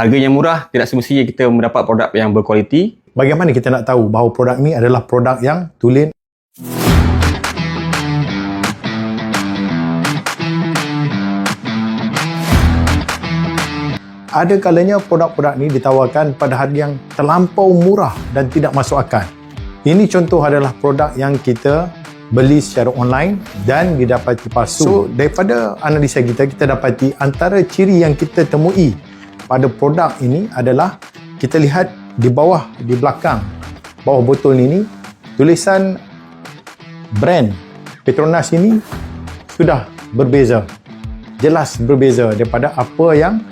Harganya murah, tidak semestinya kita mendapat produk yang berkualiti. Bagaimana kita nak tahu bahawa produk ni adalah produk yang tulen Ada kalanya produk-produk ni ditawarkan pada harga yang terlampau murah dan tidak masuk akal. Ini contoh adalah produk yang kita beli secara online dan didapati palsu. So, daripada analisa kita, kita dapati antara ciri yang kita temui pada produk ini adalah kita lihat di bawah, di belakang, bawah botol ini, tulisan brand Petronas ini sudah berbeza. Jelas berbeza daripada apa yang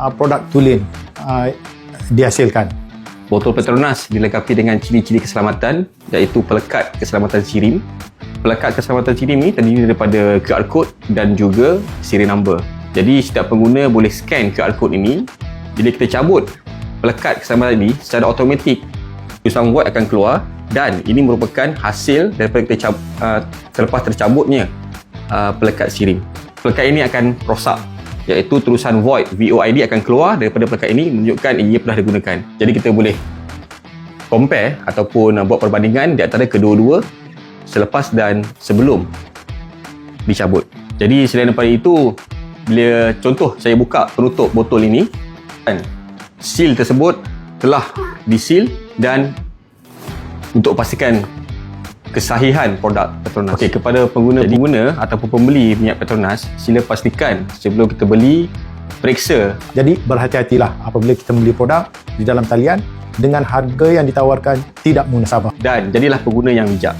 uh, produk tulen uh, dihasilkan. Botol Petronas dilengkapi dengan ciri-ciri keselamatan iaitu pelekat keselamatan sirim. Pelekat keselamatan sirim ni terdiri daripada QR code dan juga serial number. Jadi setiap pengguna boleh scan QR code ini. Bila kita cabut pelekat keselamatan ini secara automatik tulisan void akan keluar dan ini merupakan hasil daripada kita cab, uh, terlepas tercabutnya uh, pelekat sirim. Pelekat ini akan rosak iaitu tulisan void VOID akan keluar daripada pelekat ini menunjukkan ia pernah digunakan. Jadi kita boleh compare ataupun uh, buat perbandingan di antara kedua-dua selepas dan sebelum dicabut. Jadi selain daripada itu, bila contoh saya buka penutup botol ini, seal tersebut telah diseal dan untuk pastikan kesahihan produk Petronas. Okey, kepada pengguna pengguna ataupun pembeli minyak Petronas, sila pastikan sebelum kita beli periksa Jadi berhati-hatilah apabila kita membeli produk di dalam talian dengan harga yang ditawarkan tidak munasabah. dan jadilah pengguna yang bijak.